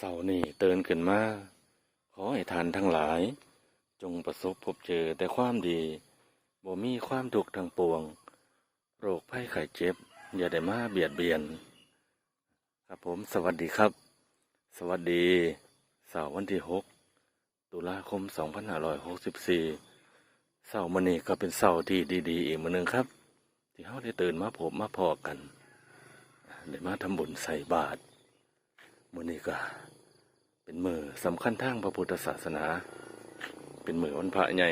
เสาร์นี้เตือนขึ้นมา ขอให้ทานทั้งหลาย จงประสบพบเจอแต่ความดีบ่มีความทุกข์ทางปวง โรคภัยไข้เจ็บ อย่าได้มาเบียดเบียน ครับผมสวัสดีครับ สวัสดี เสาร์วันที่ 6 ตุลาคม 2564เสาร์มื้อนี้ก็เป็นเสาร์ที่ดีๆ อีกมื้อหนึงครับ ที่เฮาได้ตื่นมาพบมาพอกันได้มาทำบุญใส่บาตร มื้อนี้ก็เป็นมือสำคัญทางพระพุทธศาสนา เป็นมือวันพระใหญ่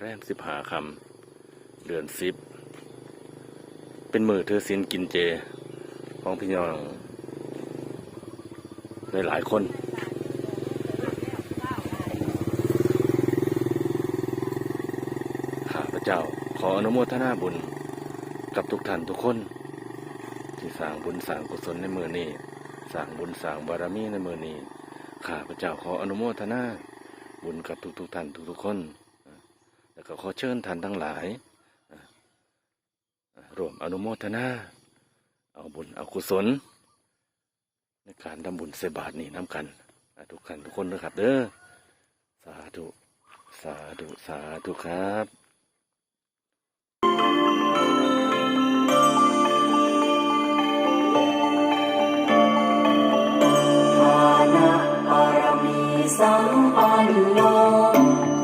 แรมสิบหาคำเดือนสิบเป็นมือเธอสินกินเจ ของพี่น้องหลายๆคนข้าพเจ้าขออนุโมทนาบุญกับทุกท่านทุกคน ที่สร้างบุญสร้างกุศลในมือนี้ สร้างบุญสร้างบารมีในมือนี้ข้าพเจ้าขออนุโมทนาบุญกับทุกๆท่านทุกๆคน แล้วก็ขอเชิญท่านทั้งหลายร่วมอนุโมทนาเอาบุญเอากุศล ในการทำบุญใส่บาตรนี้น้ำกันทุกท่านทุกคนนะครับเด้อสาธุ สาธุ สาธุครับ นโน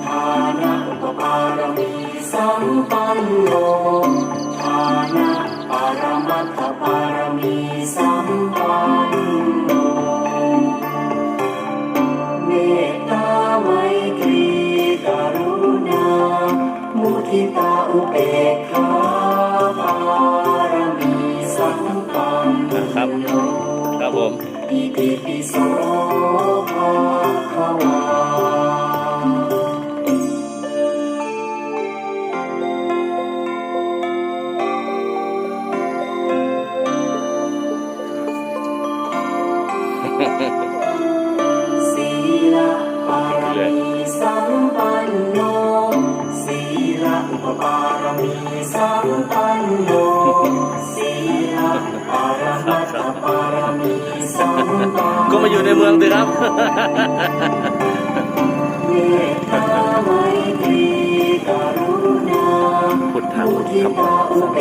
ทานะอุปปารมีสัมปันโนทานะปรมัตถปารมีสัมปันโนเมตตาไมตรีกรุณา มุทิตาอุเบกขาปารมีสัมปันครับโนครับผม อิติปิโส ก็มาอยู่ในเมืองสิครับเมตตาไมตรีกรุณาพุทธังมุทิธรรมัตางอุสังเบ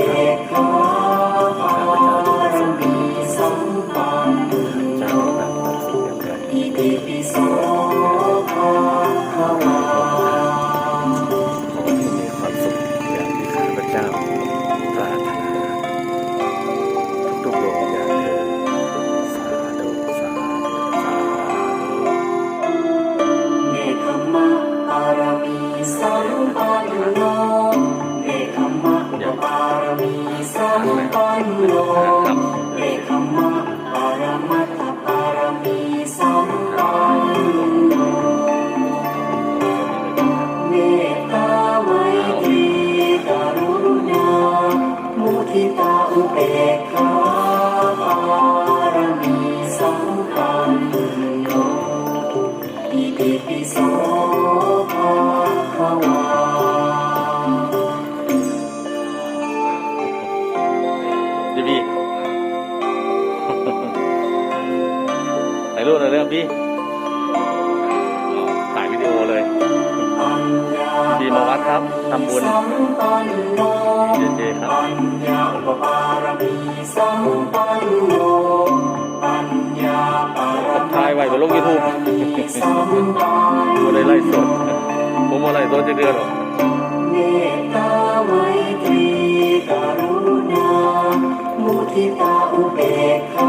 ฆัง ถ่ายรูปหน่อยเรื่องพี่อ๋อถ่ายวิดีโอเลยปัญญาดีมาวัดครับทำบุญสัมปันโนเจเจครับ สัมปโนปัญญาปรมังายไว้บนโลกยูทูบบ่เลยไล่สดผมบ่ไล่สดจะเดือนหรอเมตตาไว้ตรีกรุณามุทิตาอุเบกขา